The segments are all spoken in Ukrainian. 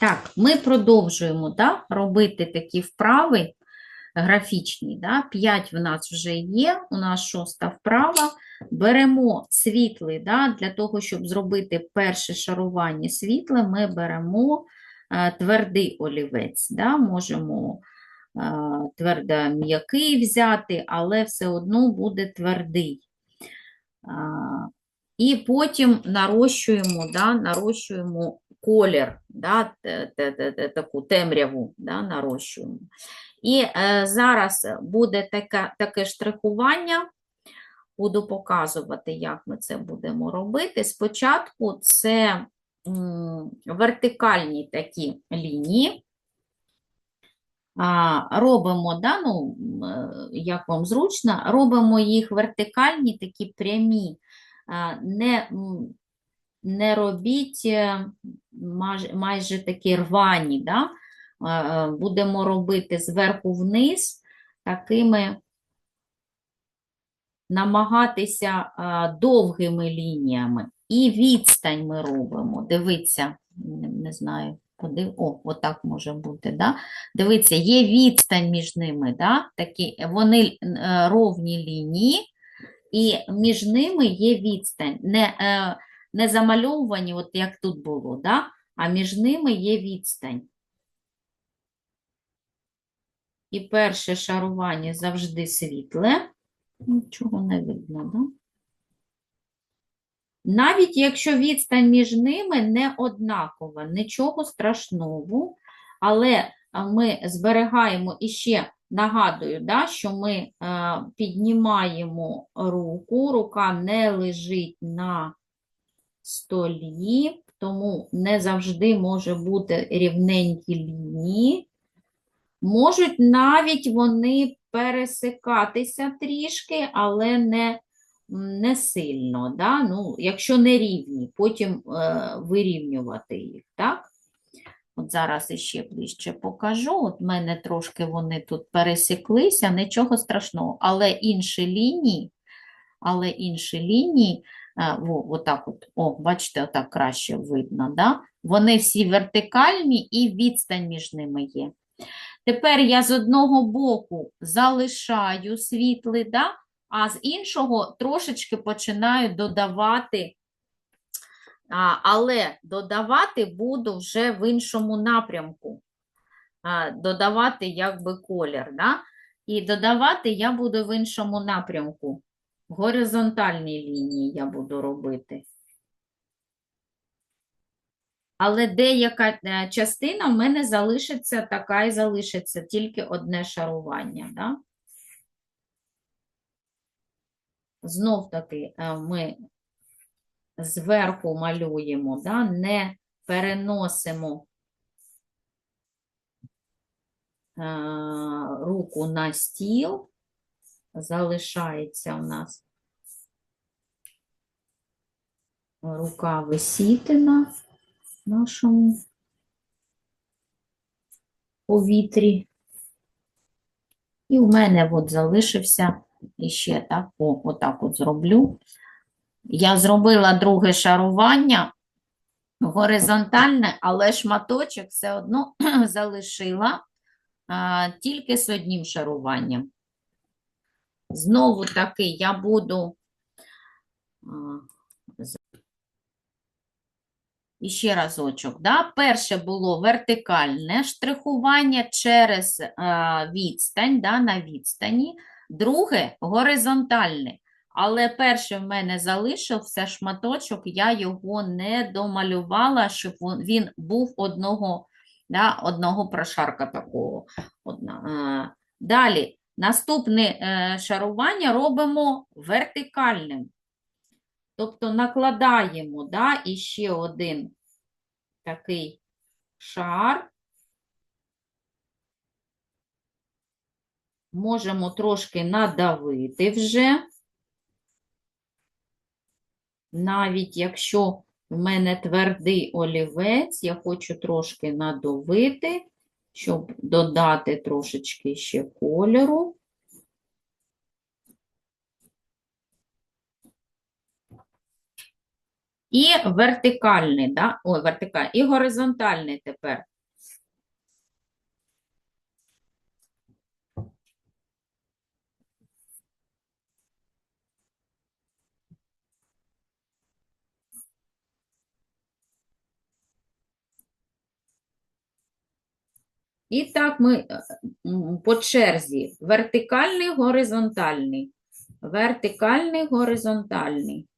Так, ми продовжуємо да, робити такі вправи графічні. Да? 5 в нас вже є, у нас шоста вправа. Беремо світлий, да, для того, щоб зробити перше шарування світле, ми беремо е, твердий олівець. Да? Можемо е, твердо м'який взяти, але все одно буде твердий. А, і потім нарощуємо, да, нарощуємо колір, да, таку темряву да, нарощуємо. І е, зараз буде таке, таке штрихування. Буду показувати, як ми це будемо робити. Спочатку це м, вертикальні такі лінії. А, робимо, да, ну, е, як вам зручно, робимо їх вертикальні, такі прямі. А, не, не робіть е, маж- майже такі рвані. Да? Е, е, Будемо робити зверху вниз такими намагатися довгими лініями. І відстань ми робимо. Дивіться, не, знаю, куди. О, отак може бути. Да? Дивіться, є відстань між ними. Да? Такі, вони ровні лінії, і між ними є відстань. Не, не замальовувані, от як тут було, да? а між ними є відстань. І перше шарування завжди світле. Нічого не видно, да? Навіть якщо відстань між ними не однакова, нічого страшного, але ми зберігаємо і ще нагадую, да, що ми е, піднімаємо руку, рука не лежить на столі, тому не завжди може бути рівненькі лінії. Можуть навіть вони пересикатися трішки, але не, не сильно. Да? Ну, якщо не рівні, потім е, вирівнювати їх. Так? От зараз іще ближче покажу. От в мене трошки вони тут пересіклися, нічого страшного, але інші лінії, але інші лінії, о, отак от, о, бачите, отак краще видно, да? Вони всі вертикальні і відстань між ними є. Тепер я з одного боку залишаю світлий, да? а з іншого трошечки починаю додавати, але додавати буду вже в іншому напрямку. А, додавати якби колір. Да? І додавати я буду в іншому напрямку. Горизонтальні лінії я буду робити. Але деяка е, частина в мене залишиться така і залишиться, тільки одне шарування. Да? Знов таки е, ми зверху малюємо, да? не переносимо е, руку на стіл, залишається у нас рука висіти на нашому повітрі. І в мене от залишився іще так, о, отак от зроблю. Я зробила друге шарування горизонтальне, але шматочок все одно залишила а, тільки з одним шаруванням. Знову таки я буду і ще разочок. Да? Перше було вертикальне штрихування через відстань, да, на відстані. Друге горизонтальне. Але перше в мене залишився шматочок, я його не домалювала, щоб він був одного, да, одного прошарка такого. Одна. Далі, наступне е, шарування робимо вертикальним. Тобто накладаємо да, іще один такий шар. Можемо трошки надавити вже. Навіть якщо в мене твердий олівець, я хочу трошки надавити, щоб додати трошечки ще кольору. І вертикальний, да? Ой, вертикальний, і горизонтальний тепер. І так ми е, по черзі. Вертикальний, горизонтальний. Вертикальний, горизонтальний.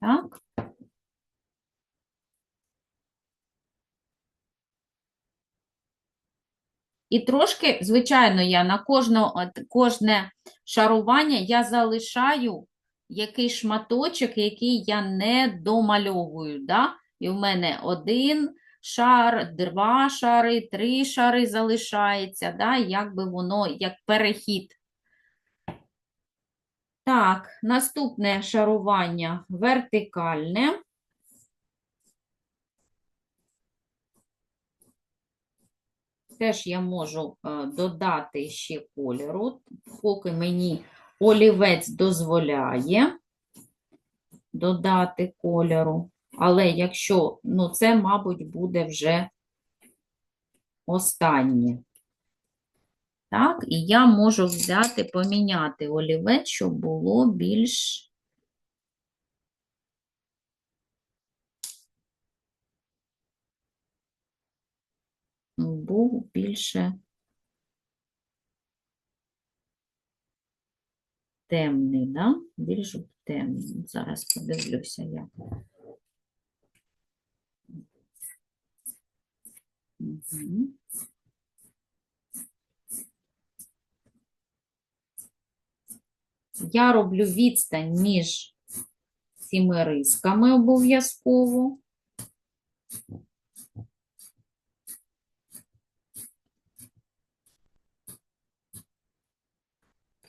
Так. І трошки, звичайно, я на кожне, кожне шарування я залишаю який шматочок, який я не домальовую. Да? І в мене один шар, два шари, три шари залишається, да? якби воно як перехід. Так, наступне шарування вертикальне. Теж я можу е, додати ще кольору, поки мені олівець дозволяє додати кольору. Але якщо, ну, це, мабуть, буде вже останнє. Так, і я можу взяти, поміняти олівець, щоб було більш. Був більше темний, да? Більш темний. Зараз подивлюся я. Угу. Я роблю відстань між цими рисками обов'язково.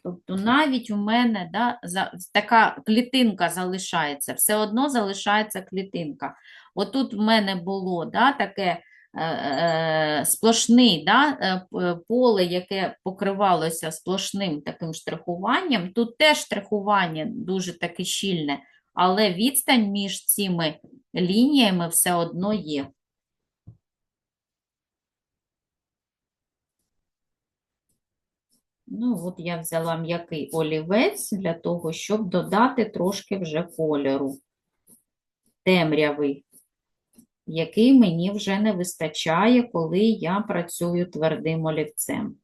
Тобто навіть у мене да, за, така клітинка залишається, все одно залишається клітинка. Отут в мене було да, таке е, е, сплошний да, е, поле, яке покривалося сплошним таким штрихуванням. Тут теж штрихування дуже таке щільне, але відстань між цими лініями все одно є. Ну, от я взяла м'який олівець для того, щоб додати трошки вже кольору темрявий, який мені вже не вистачає, коли я працюю твердим олівцем.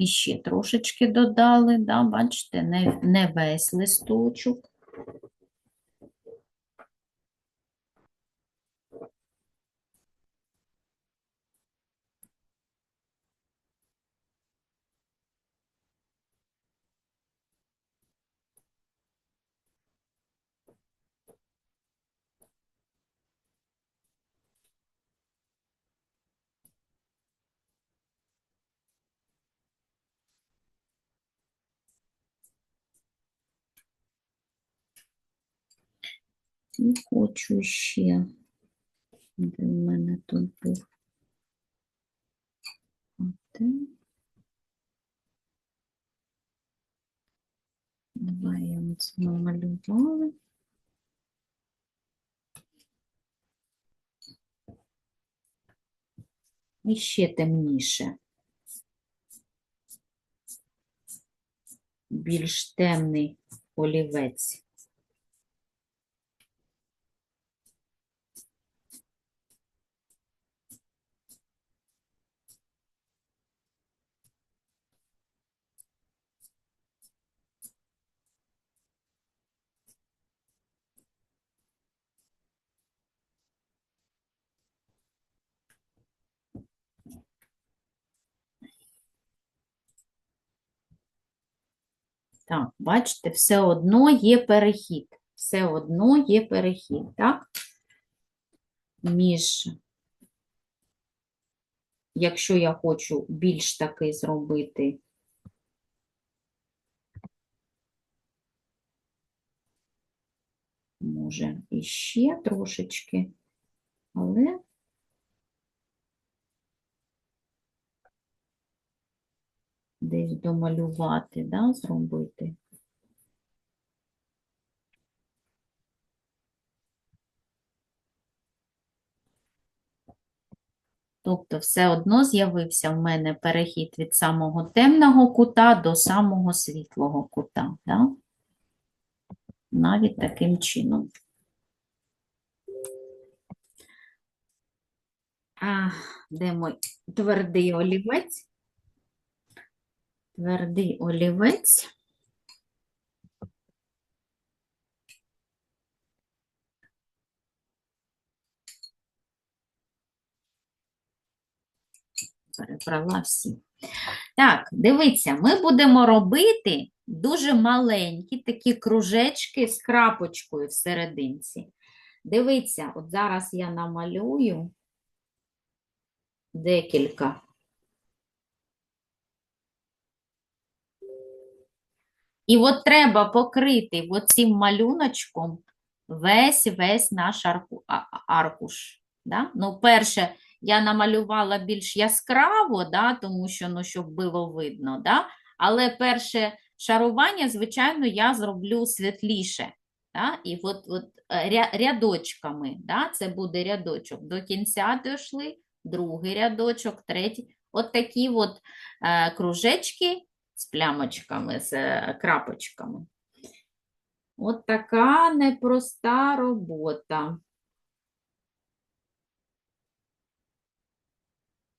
І ще трошечки додали, да, бачите, не, не весь листочок. І хочу ще, де в мене тут був один. Давай я оце намалювала. І ще темніше. Більш темний олівець. Так, бачите, все одно є перехід. Все одно є перехід, так? Між якщо я хочу більш такий зробити. Може, іще трошечки, але десь домалювати, да, зробити. Тобто все одно з'явився в мене перехід від самого темного кута до самого світлого кута. Да? Навіть таким чином. А, де мій твердий олівець? Твердий олівець. перебрала всі. Так, дивіться, ми будемо робити дуже маленькі такі кружечки з крапочкою всерединці. Дивіться, от зараз я намалюю декілька. І от треба покрити оцим малюночком весь весь наш арку, аркуш. Да? Ну, перше, я намалювала більш яскраво, да, тому що, ну, щоб було видно, да? але перше шарування, звичайно, я зроблю світліше. Да? І от, от е, рядочками, да? це буде рядочок. До кінця дійшли, другий рядочок, третій. От такі от е, кружечки з плямочками, з е, крапочками. От така непроста робота.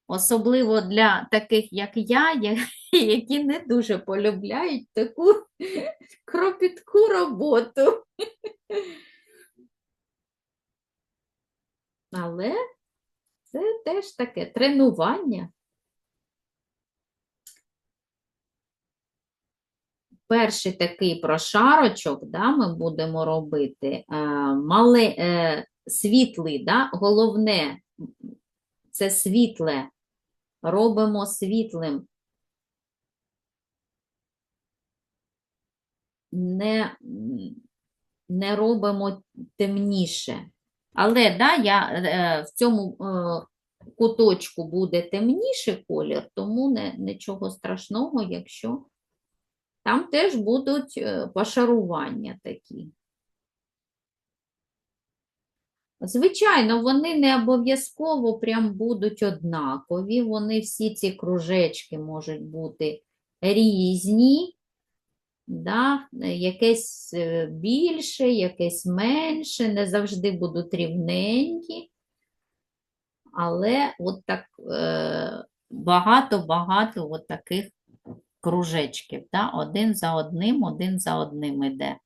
Особливо для таких, як я, я- які не дуже полюбляють таку кропітку роботу. Але це теж таке тренування. Перший такий прошарочок да, ми будемо робити. Е, мале, е, світлий, да, головне це світле. Робимо світлим. Не, не робимо темніше. Але да, я, е, в цьому е, куточку буде темніший колір, тому не, нічого страшного, якщо там теж будуть е, пошарування такі. Звичайно, вони не обов'язково прям будуть однакові. Вони всі ці кружечки можуть бути різні, да? якесь е, більше, якесь менше, не завжди будуть рівненькі. Але от так е, багато-багато от таких кружечків, да? один за одним, один за одним іде.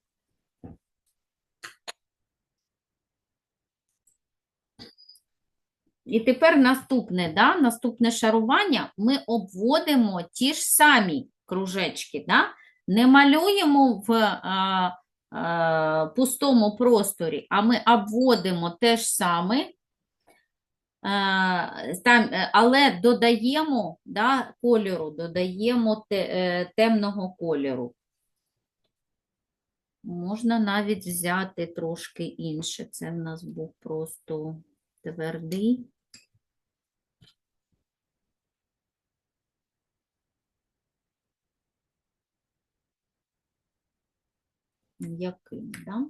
І тепер наступне, да? наступне шарування ми обводимо ті ж самі кружечки, да? не малюємо в а, а, пустому просторі, а ми обводимо те ж саме, там, е, але додаємо да, кольору, додаємо те, е, темного кольору. Можна навіть взяти трошки інше. Це в нас був просто твердий. М'який, да?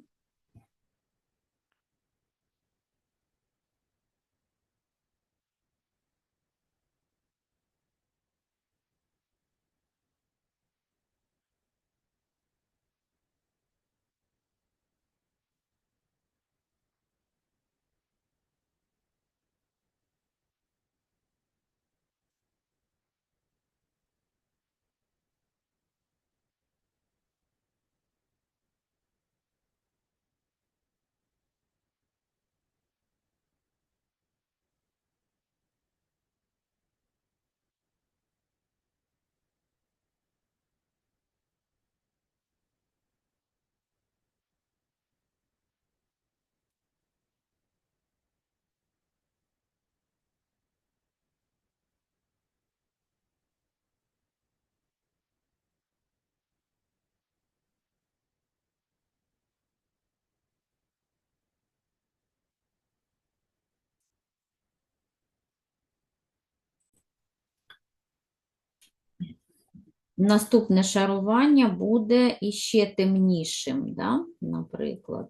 Наступне шарування буде іще темнішим, да? наприклад.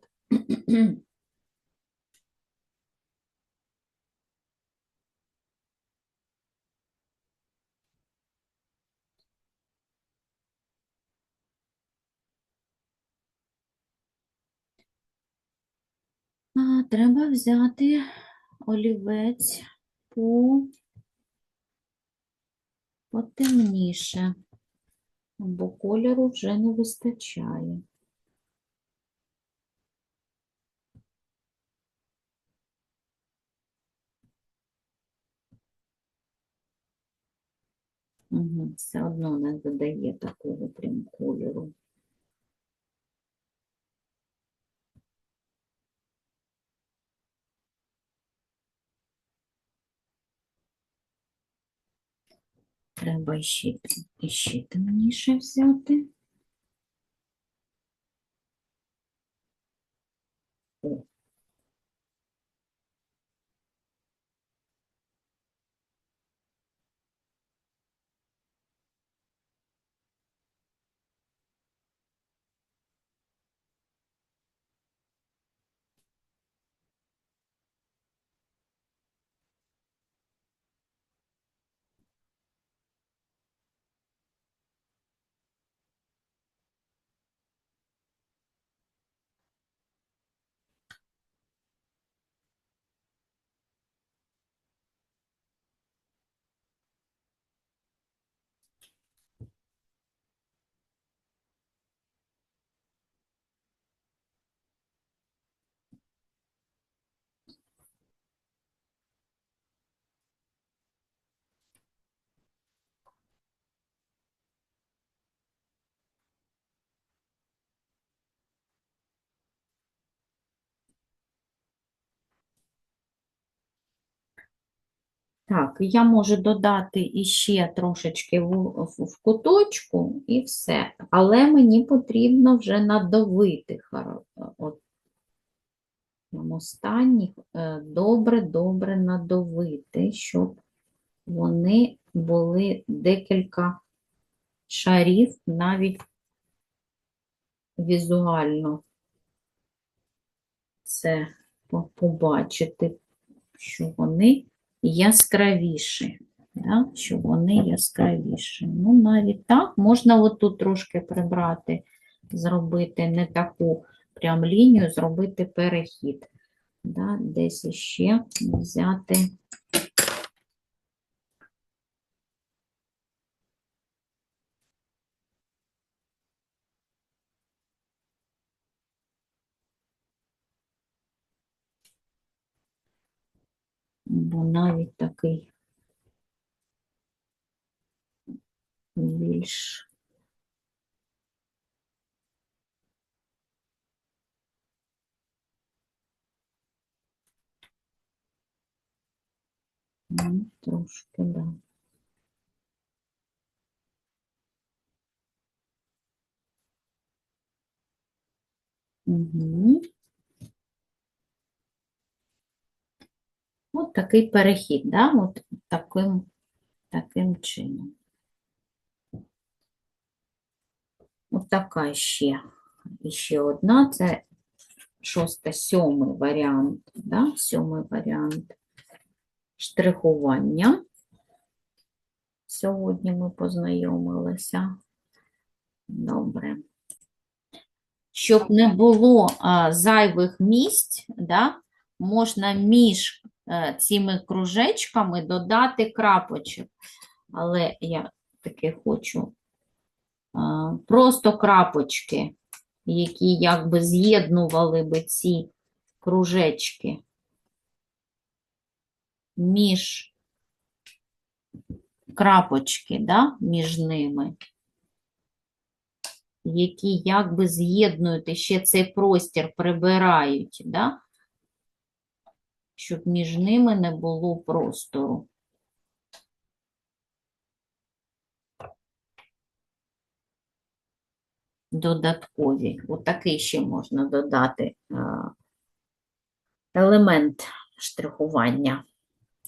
Треба взяти олівець по потемніше, бо кольору вже не вистачає. Все одно не додає такого прям кольору. Треба ще, ще темніше взяти. Так, я можу додати іще трошечки в, в, в куточку і все. Але мені потрібно вже надавити харо- от, останніх е, добре-добре надавити, щоб вони були декілька шарів навіть візуально це побачити, що вони яскравіші. Да? Що вони яскравіші. Ну, навіть так, можна отут трошки прибрати, зробити не таку прям лінію, зробити перехід. Да? Десь ще взяти. Бо навіть такий більш ну, трошки, да. Угу. От такий перехід, да? От таким, таким чином. От така ще, ще одна, це шоста, сьомий варіант, да? Сьомий варіант штрихування. Сьогодні ми познайомилися. Добре. Щоб не було а, зайвих місць, да, можна між цими кружечками додати крапочок. Але я таки хочу просто крапочки, які якби з'єднували би ці кружечки між крапочки, да, між ними, які якби з'єднують ще цей простір прибирають, да, щоб між ними не було простору. Додаткові. Отакий ще можна додати е, елемент штрихування.